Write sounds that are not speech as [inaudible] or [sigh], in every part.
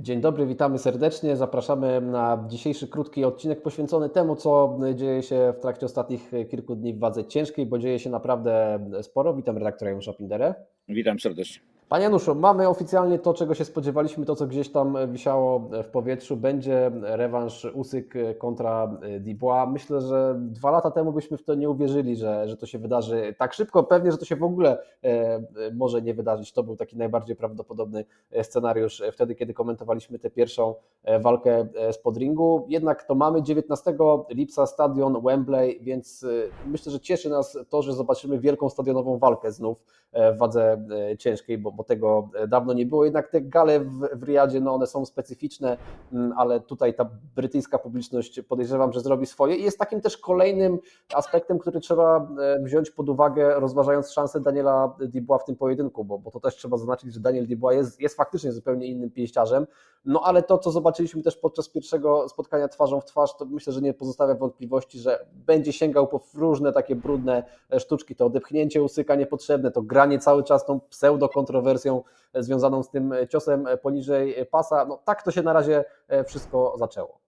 Dzień dobry, witamy serdecznie. Zapraszamy na dzisiejszy krótki odcinek poświęcony temu, co dzieje się w trakcie ostatnich kilku dni w wadze ciężkiej, bo dzieje się naprawdę sporo. Witam redaktora Janusza Pinderę. Witam serdecznie. Panie Januszu, mamy oficjalnie to, czego się spodziewaliśmy, to co gdzieś tam wisiało w powietrzu. Będzie rewanż Usyk kontra Dubois. Myślę, że dwa lata temu byśmy w to nie uwierzyli, że, że to się wydarzy tak szybko. Pewnie, że to się w ogóle e, może nie wydarzyć. To był taki najbardziej prawdopodobny scenariusz wtedy, kiedy komentowaliśmy tę pierwszą walkę spod ringu. Jednak to mamy 19 lipca stadion Wembley, więc myślę, że cieszy nas to, że zobaczymy wielką stadionową walkę znów w wadze ciężkiej, bo bo tego dawno nie było. Jednak te gale w, w Riyadzie, no one są specyficzne, ale tutaj ta brytyjska publiczność podejrzewam, że zrobi swoje. I jest takim też kolejnym aspektem, który trzeba wziąć pod uwagę, rozważając szansę Daniela Dubois w tym pojedynku, bo, bo to też trzeba zaznaczyć, że Daniel Dubois jest, jest faktycznie zupełnie innym pięściarzem, no ale to, co zobaczyliśmy też podczas pierwszego spotkania twarzą w twarz, to myślę, że nie pozostawia wątpliwości, że będzie sięgał po różne takie brudne sztuczki, to odepchnięcie usyka niepotrzebne, to granie cały czas tą pseudo-kontrowersją związaną z tym ciosem poniżej pasa. No tak to się na razie wszystko zaczęło.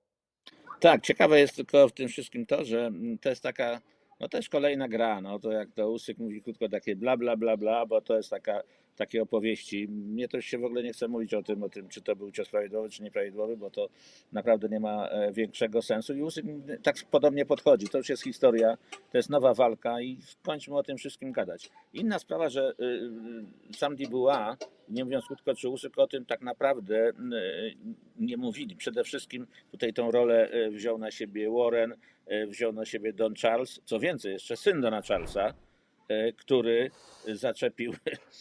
Tak, ciekawe jest tylko w tym wszystkim to, że to jest taka, no też kolejna gra, no to jak to Usyk mówi krótko takie bla bla bla bla, bo to jest taka, takie opowieści. Mnie to się w ogóle nie chce mówić o tym, o tym, czy to był cios prawidłowy, czy nieprawidłowy, bo to naprawdę nie ma większego sensu i Usyk tak podobnie podchodzi. To już jest historia, to jest nowa walka i skończmy o tym wszystkim gadać. Inna sprawa, że sam Dubois, nie mówiąc krótko, czy Usyk o tym tak naprawdę nie mówili. Przede wszystkim tutaj tą rolę wziął na siebie Warren, wziął na siebie Don Charles, co więcej, jeszcze syn Dona Charlesa, który zaczepił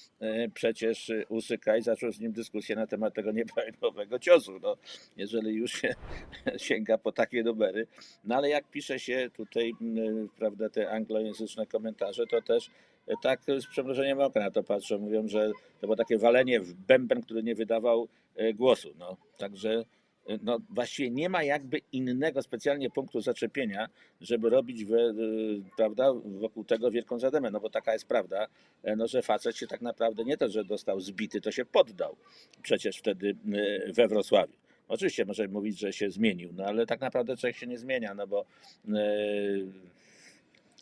[laughs] przecież Usyka i zaczął z nim dyskusję na temat tego nieprawidłowego ciosu. No, jeżeli już się [laughs] sięga po takie numery. No ale jak pisze się tutaj, prawda, te anglojęzyczne komentarze, to też tak z przemrożeniem oka na to patrzą. Mówią, że to było takie walenie w bęben, który nie wydawał głosu. No, także no właściwie nie ma jakby innego specjalnie punktu zaczepienia, żeby robić we, prawda, wokół tego wielką zademę, no bo taka jest prawda, no, że facet się tak naprawdę nie to, że dostał zbity, to się poddał przecież wtedy we Wrocławiu. Oczywiście może mówić, że się zmienił, no ale tak naprawdę człowiek się nie zmienia, no bo yy,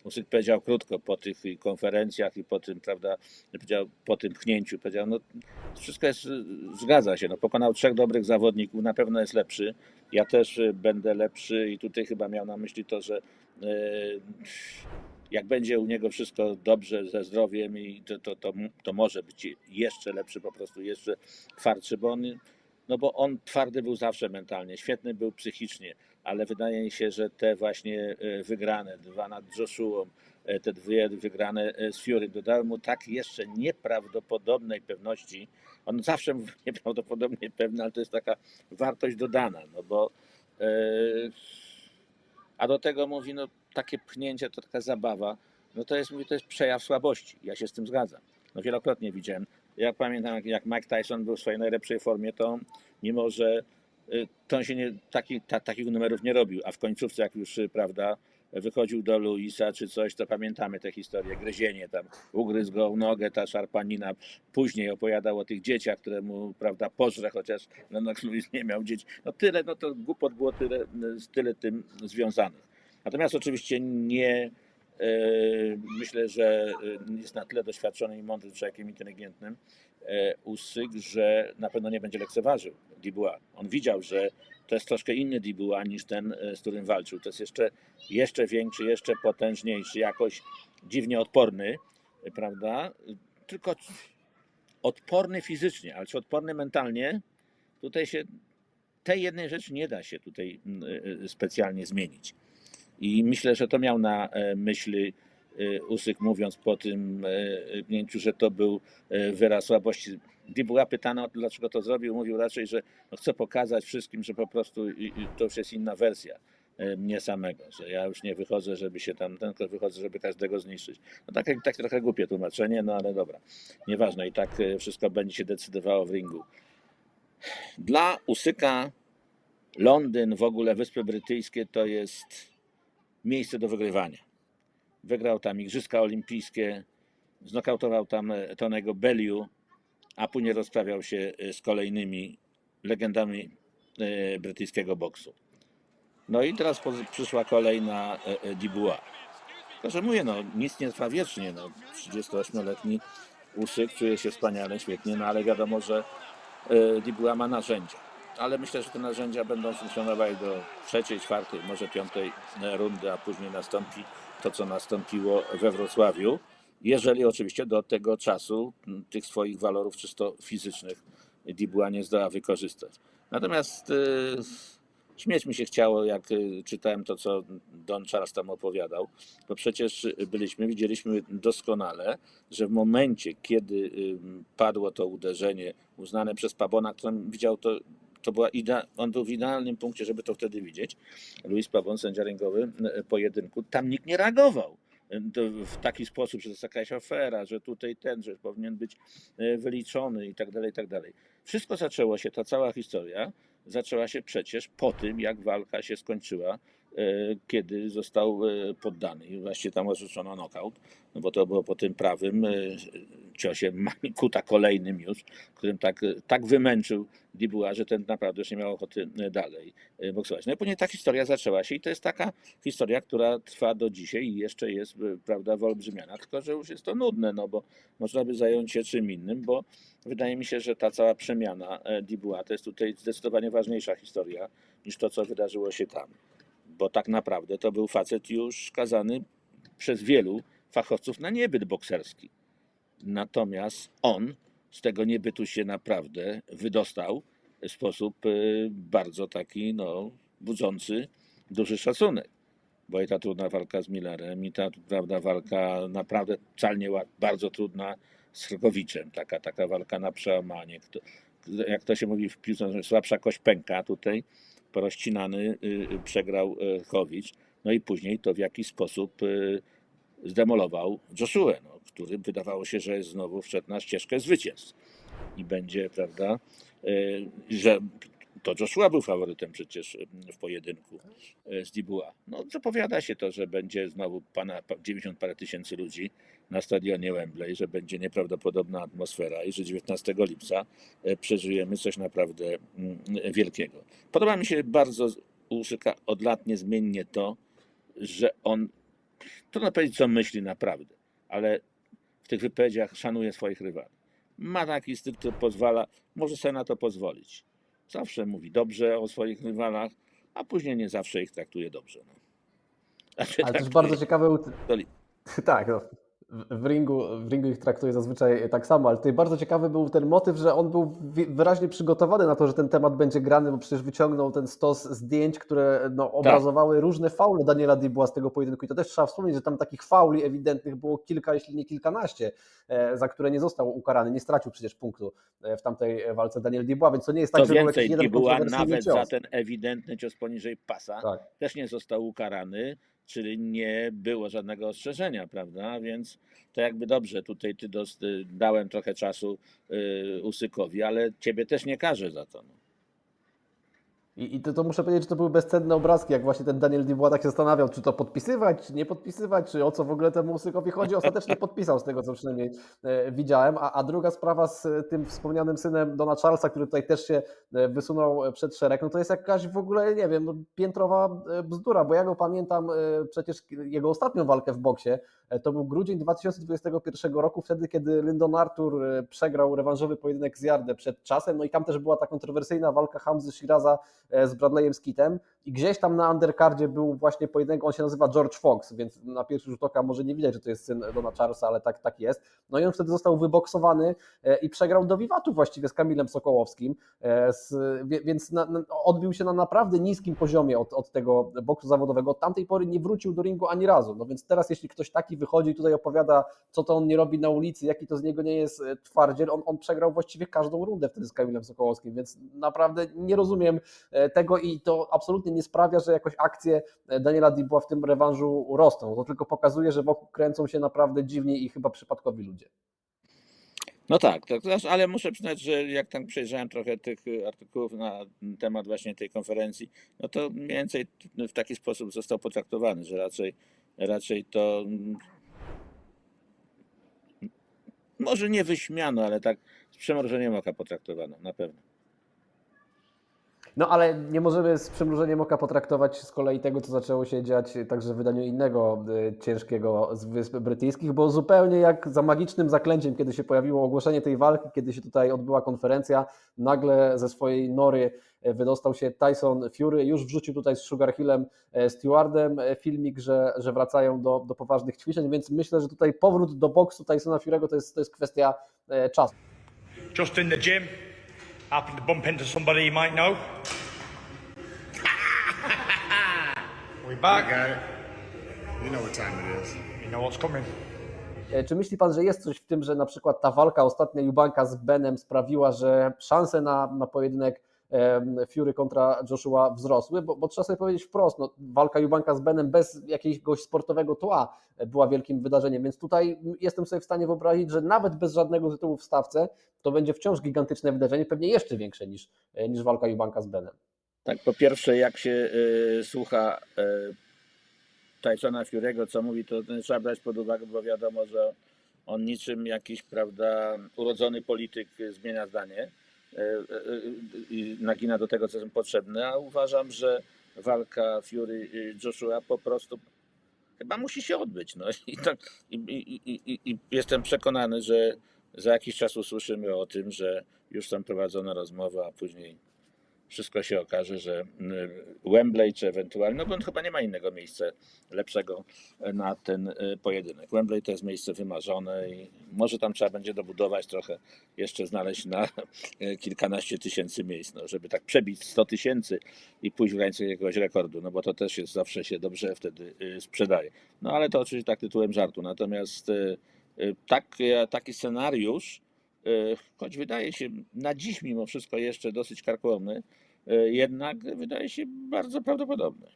Usyk powiedział krótko po tych konferencjach i po tym, prawda, powiedział, po tym pchnięciu, powiedział, no wszystko jest, zgadza się, no pokonał trzech dobrych zawodników, na pewno jest lepszy, ja też będę lepszy i tutaj chyba miał na myśli to, że yy, jak będzie u niego wszystko dobrze ze zdrowiem i to, to, to, to może być jeszcze lepszy, po prostu jeszcze twardszy, bo on no bo on twardy był zawsze mentalnie, świetny był psychicznie, ale wydaje mi się, że te właśnie wygrane, dwa nad Joshua, te dwie wygrane z Fury dodały mu tak jeszcze nieprawdopodobnej pewności. On zawsze był [laughs] nieprawdopodobnie pewny, ale to jest taka wartość dodana, no bo a do tego mówi, no takie pchnięcie to taka zabawa, no to jest, mówi, to jest przejaw słabości. Ja się z tym zgadzam. No wielokrotnie widziałem. Ja pamiętam, jak Mike Tyson był w swojej najlepszej formie, to mimo, że to on się nie, taki, ta, takich numerów nie robił, a w końcówce, jak już, prawda, wychodził do Luisa czy coś, to pamiętamy tę historię, gryzienie tam, ugryzł go w nogę, ta szarpanina. Później opowiadał o tych dzieciach, które mu, prawda, pożre, chociaż Lennox Lewis nie miał dzieci. No tyle, no to głupot było tyle, z tyle tym związanych. Natomiast oczywiście nie, myślę, że jest na tyle doświadczony i mądry człowiekiem inteligentnym Usyk, że na pewno nie będzie lekceważył Dubois. On widział, że to jest troszkę inny Dubois niż ten, z którym walczył. To jest jeszcze, jeszcze większy, jeszcze potężniejszy, jakoś dziwnie odporny, prawda? Tylko odporny fizycznie, ale czy odporny mentalnie? Tutaj się tej jednej rzeczy nie da się tutaj specjalnie zmienić. I myślę, że to miał na myśli Usyk, mówiąc po tym pchnięciu, że to był wyraz słabości. Dubois pytano, dlaczego to zrobił, mówił raczej, że no chce pokazać wszystkim, że po prostu to już jest inna wersja mnie samego, że ja już nie wychodzę, żeby się tam, tylko wychodzę, żeby każdego zniszczyć. No takie, takie trochę głupie tłumaczenie, no ale dobra, nieważne i tak wszystko będzie się decydowało w ringu. Dla Usyka Londyn, w ogóle Wyspy Brytyjskie to jest miejsce do wygrywania. Wygrał tam Igrzyska Olimpijskie, znokautował tam Tonego Belliu, a później rozprawiał się z kolejnymi legendami e, brytyjskiego boksu. No i teraz przyszła kolej na e, e. Tylko, że mówię, no nic nie trwa wiecznie, no 38-letni Usyk czuje się wspaniale, świetnie, no ale wiadomo, że e, Dubois ma narzędzia. Ale myślę, że te narzędzia będą funkcjonowały do trzeciej, czwartej, może piątej e, rundy, a później nastąpi to, co nastąpiło we Wrocławiu. Jeżeli oczywiście do tego czasu tych swoich walorów czysto fizycznych Dubois nie zdoła wykorzystać. Natomiast e, śmieć mi się chciało, jak e, czytałem to, co Don Charles tam opowiadał, bo przecież byliśmy, widzieliśmy doskonale, że w momencie, kiedy padło to uderzenie uznane przez Pabona, który widział to, to była idea, on był w idealnym punkcie, żeby to wtedy widzieć. Luis Pabon, sędzia ringowy y, pojedynku, tam nikt nie reagował to w taki sposób, że to jest jakaś afera, że tutaj ten, że powinien być y, wyliczony i tak dalej, i tak dalej. Wszystko zaczęło się, ta cała historia zaczęła się przecież po tym, jak walka się skończyła, e, kiedy został e, poddany i właściwie tam orzeczono knockout, no bo to było po tym prawym e, ciosie Manikuta kolejnym już, którym tak, tak wymęczył Dibuła, że ten naprawdę już nie miał ochoty e, dalej e, boksować. No i później ta historia zaczęła się i to jest taka historia, która trwa do dzisiaj i jeszcze jest, e, prawda, wyolbrzymiana, tylko że już jest to nudne, no bo można by zająć się czym innym, bo wydaje mi się, że ta cała przemiana e, Dibuła to jest tutaj zdecydowanie ważniejsza historia niż to, co wydarzyło się tam. Bo tak naprawdę to był facet już skazany przez wielu fachowców na niebyt bokserski. Natomiast on z tego niebytu się naprawdę wydostał w sposób e, bardzo taki, no, budzący duży szacunek. Bo i ta trudna walka z Millerem, i ta prawda, walka naprawdę łat- bardzo trudna z Chrogowiczem, taka, taka walka na przełamanie. Jak to się mówi w piłce, słabsza kość pęka tutaj, porozcinany y, y, przegrał y, Chowicz. No i później to w jaki sposób y, zdemolował Joshua, no, który wydawało się, że znowu wszedł na ścieżkę zwycięstw. I będzie, prawda, y, że to Joshua był faworytem przecież y, w pojedynku y, z Dibua. No zapowiada się to, że będzie znowu pana, pa- 90 parę tysięcy ludzi na stadionie Wembley, że będzie nieprawdopodobna atmosfera i że 19 lipca e, przeżyjemy coś naprawdę mm, wielkiego. Podoba mi się bardzo u Uszyka od lat niezmiennie to, że on, trudno powiedzieć co myśli naprawdę, ale w tych wypowiedziach szanuje swoich rywali. Ma taki styl, który pozwala, może sobie na to pozwolić. Zawsze mówi dobrze o swoich rywalach, a później nie zawsze ich traktuje dobrze. No. [laughs] Znaczy, Ale też traktuje- bardzo ciekawe. [laughs] Tak, no. W ringu, w ringu ich traktuje zazwyczaj tak samo, ale tutaj bardzo ciekawy był ten motyw, że on był wyraźnie przygotowany na to, że ten temat będzie grany, bo przecież wyciągnął ten stos zdjęć, które Tak. no, obrazowały różne faule Daniela Dubois z tego pojedynku i to też trzeba wspomnieć, że tam takich fauli ewidentnych było kilka, jeśli nie kilkanaście, e, za które nie został ukarany, nie stracił przecież punktu e, w tamtej walce Daniel Dubois, więc to nie jest tak, To że był więcej, jakiś jeden kontrowersyjny nawet cios. za ten ewidentny cios poniżej pasa. Tak. Też nie został ukarany, czyli nie było żadnego ostrzeżenia, prawda? Więc to jakby dobrze, tutaj ty y, dałem trochę czasu y, Usykowi, ale ciebie też nie karzę za to. No. I, i to, to muszę powiedzieć, że to były bezcenne obrazki, jak właśnie ten Daniel Dubois tak się zastanawiał, czy to podpisywać, czy nie podpisywać, czy o co w ogóle temu Usykowi chodzi. Ostatecznie [laughs] podpisał z tego, co przynajmniej e, widziałem. A, a druga sprawa z e, tym wspomnianym synem Dona Charlesa, który tutaj też się e, wysunął przed szereg, no to jest jakaś w ogóle, nie wiem, no, piętrowa bzdura, bo ja go pamiętam przecież jego ostatnią walkę w boksie, to był grudzień 2021 roku, wtedy kiedy Lyndon Arthur e, przegrał rewanżowy pojedynek z Jardę przed czasem, no i tam też była ta kontrowersyjna walka Hamzy Shiraza e, z Bradleyem Skitem i gdzieś tam na undercardzie był właśnie pojedynek, on się nazywa George Fox, więc na pierwszy rzut oka może nie widać, że to jest syn Dona Charlesa, ale tak, tak jest. No i on wtedy został wyboksowany e, i przegrał do Wiwatu właściwie z Kamilem Sokołowskim, e, z, więc na, odbił się na naprawdę niskim poziomie od, od tego boksu zawodowego. Od tamtej pory nie wrócił do ringu ani razu. No więc teraz jeśli ktoś taki wychodzi i tutaj opowiada, co to on nie robi na ulicy, jaki to z niego nie jest e, twardziel, on, on przegrał właściwie każdą rundę wtedy z Kamilem Sokołowskim, więc naprawdę nie rozumiem e, tego i to absolutnie nie sprawia, że jakoś akcje e, Daniela Dubois w tym rewanżu rosną. To tylko pokazuje, że wokół kręcą się naprawdę dziwni i chyba przypadkowi ludzie. No tak, tak, też, ale muszę przyznać, że jak tam przejrzałem trochę tych artykułów na temat właśnie tej konferencji, no to mniej więcej w taki sposób został potraktowany, że raczej, raczej to może nie wyśmiano, ale tak z przemrożeniem oka potraktowano, na pewno. No ale nie możemy z przymrużeniem oka potraktować z kolei tego, co zaczęło się dziać także w wydaniu innego y, ciężkiego z Wysp Brytyjskich, bo zupełnie jak za magicznym zaklęciem, kiedy się pojawiło ogłoszenie tej walki, kiedy się tutaj odbyła konferencja, nagle ze swojej nory e, wydostał się Tyson Fury, już wrzucił tutaj z Sugar Hillem e, Stewardem e, filmik, że, że wracają do, do poważnych ćwiczeń, więc myślę, że tutaj powrót do boksu Tysona Fury'ego to jest, to jest kwestia czasu. Just in the gym, happened to bump into somebody you might know. [laughs] we back. Got it. You know what time it is. You know what's coming. E, Czy myśli Pan, że jest coś w tym, że na przykład ta walka ostatnia Jubanka z Benem sprawiła, że szanse na, na pojedynek Fury kontra Joshua wzrosły? Bo, bo trzeba sobie powiedzieć wprost, no, walka Jubanka z Benem bez jakiegoś sportowego tła e, była wielkim wydarzeniem, więc tutaj jestem sobie w stanie wyobrazić, że nawet bez żadnego tytułu w stawce to będzie wciąż gigantyczne wydarzenie, pewnie jeszcze większe niż, e, niż walka Jubanka z Benem. Tak, po pierwsze, jak się y, słucha y, Tysona Fury'ego, co mówi, to trzeba brać pod uwagę, bo wiadomo, że on niczym jakiś, prawda, urodzony polityk zmienia zdanie nagina do tego, co jest potrzebne, a uważam, że walka Fury-Joshua po prostu chyba musi się odbyć. No. I, tak, i, i, i, jestem przekonany, że za jakiś czas usłyszymy o tym, że już są prowadzone rozmowy, a później wszystko się okaże, że mm, Wembley czy ewentualnie, no bo on chyba nie ma innego miejsca lepszego na ten y, pojedynek. Wembley to jest miejsce wymarzone i może tam trzeba będzie dobudować trochę, jeszcze znaleźć na y, kilkanaście tysięcy miejsc, no, żeby tak przebić 100 tysięcy i pójść w granicę jakiegoś rekordu, no bo to też jest zawsze się dobrze wtedy y, sprzedaje. No ale to oczywiście tak tytułem żartu, natomiast y, y, tak, taki scenariusz y, choć wydaje się na dziś mimo wszystko jeszcze dosyć karkołomny, y, jednak wydaje się bardzo prawdopodobny.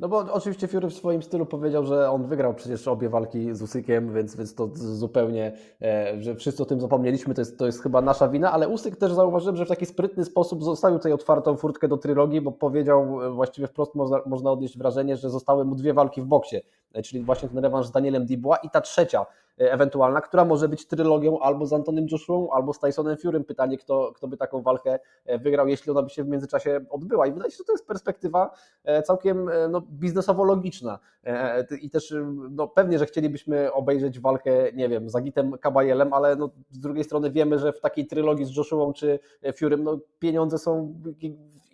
No bo oczywiście Fury w swoim stylu powiedział, że on wygrał przecież obie walki z Usykiem, więc, więc to zupełnie, e, że wszyscy o tym zapomnieliśmy, to jest, to jest chyba nasza wina, ale Usyk też zauważyłem, że w taki sprytny sposób zostawił tutaj otwartą furtkę do trylogii, bo powiedział e, właściwie wprost można, można odnieść wrażenie, że zostały mu dwie walki w boksie, e, czyli właśnie ten rewanż z Danielem Dubois i ta trzecia e, ewentualna, która może być trylogią albo z Antonym Joshuą, albo z Tysonem Furym. Pytanie, kto, kto by taką walkę e, wygrał, jeśli ona by się w międzyczasie odbyła. I wydaje się, że to jest perspektywa e, całkiem e, no, biznesowo logiczna. E, I też e, no, pewnie, że chcielibyśmy obejrzeć walkę, nie wiem, z Agitem Kabajelem, ale no, z drugiej strony wiemy, że w takiej trylogii z Joshuą czy Furym no, pieniądze są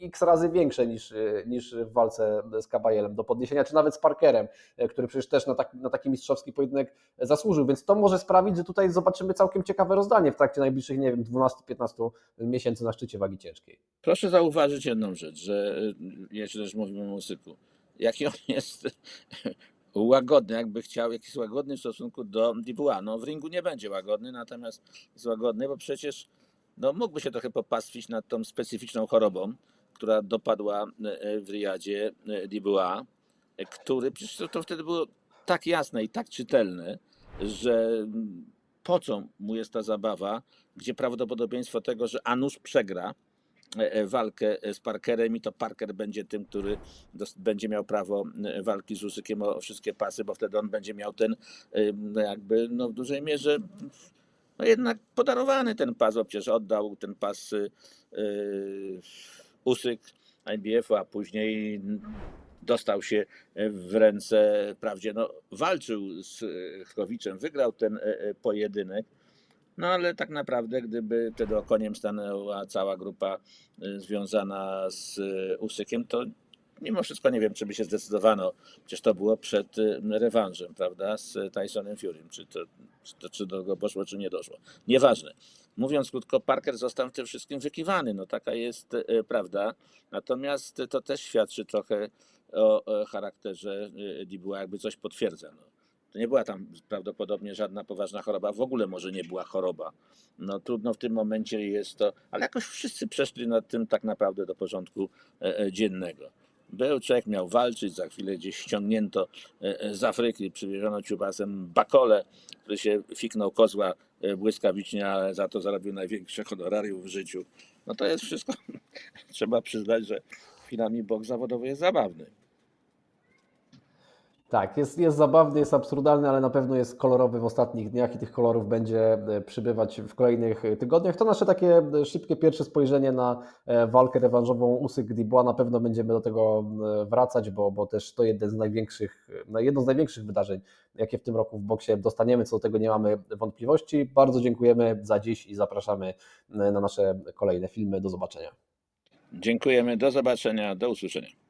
x razy większe niż, e, niż w walce z Kabajelem do podniesienia, czy nawet z Parkerem, e, który przecież też na, tak, na taki mistrzowski pojedynek zasłużył, więc to może sprawić, że tutaj zobaczymy całkiem ciekawe rozdanie w trakcie najbliższych, nie wiem, 12-15 miesięcy na szczycie wagi ciężkiej. Proszę zauważyć jedną rzecz, że y, jeśli też mówimy o muzyku, jaki on jest [laughs] łagodny, jakby chciał, jakiś łagodny w stosunku do Dubois. No w ringu nie będzie łagodny, natomiast jest łagodny, bo przecież no, mógłby się trochę popastwić nad tą specyficzną chorobą, która dopadła y, w Riyadzie Dubois, y, który przecież to, to wtedy było tak jasne i tak czytelne, że po co mu jest ta zabawa, gdzie prawdopodobieństwo tego, że Anusz przegra, e, e, walkę z Parkerem i to Parker będzie tym, który będzie miał prawo e, walki z Usykiem o wszystkie pasy, bo wtedy on będzie miał ten e, no jakby no w dużej mierze no jednak podarowany ten pas, bo przecież oddał ten pas y, y, Usyk IBF-u, a później dostał się w ręce, wprawdzie no, walczył z e, Chkowiczem, wygrał ten e, e, pojedynek, no ale tak naprawdę, gdyby wtedy okoniem stanęła cała grupa y, związana z Usykiem, to mimo wszystko nie wiem, czy by się zdecydowano. Przecież to było przed rewanżem, prawda, z Tysonem Furym. Czy, to, czy, to, czy do tego poszło, czy nie doszło. Nieważne. Mówiąc krótko, Parker został w tym wszystkim wykiwany. No taka jest y, prawda. Natomiast to też świadczy trochę o, charakterze y, Dubois, jakby coś potwierdza. No. To nie była tam prawdopodobnie żadna poważna choroba, w ogóle może nie była choroba. No trudno w tym momencie jest to, ale jakoś wszyscy przeszli nad tym tak naprawdę do porządku e, e, dziennego. Był człowiek, miał walczyć, za chwilę gdzieś ściągnięto e, e, z Afryki, przywieziono ciubasem bakole, który się fiknął kozła e, błyskawicznie, ale za to zarobił największe honorarium w życiu. No to jest wszystko, [laughs] trzeba przyznać, że chwilami bok zawodowy jest zabawny. Tak, jest, jest zabawny, jest absurdalny, ale na pewno jest kolorowy w ostatnich dniach i tych kolorów będzie e, przybywać w kolejnych e, tygodniach. To nasze takie e, szybkie pierwsze spojrzenie na walkę rewanżową Usyk Dubois. Na pewno będziemy do tego wracać, bo, bo też to jeden z największych, no, jedno z największych wydarzeń, jakie w tym roku w boksie dostaniemy. Co do tego nie mamy wątpliwości. Bardzo dziękujemy za dziś i zapraszamy na nasze kolejne filmy. Do zobaczenia. Dziękujemy, do zobaczenia, do usłyszenia.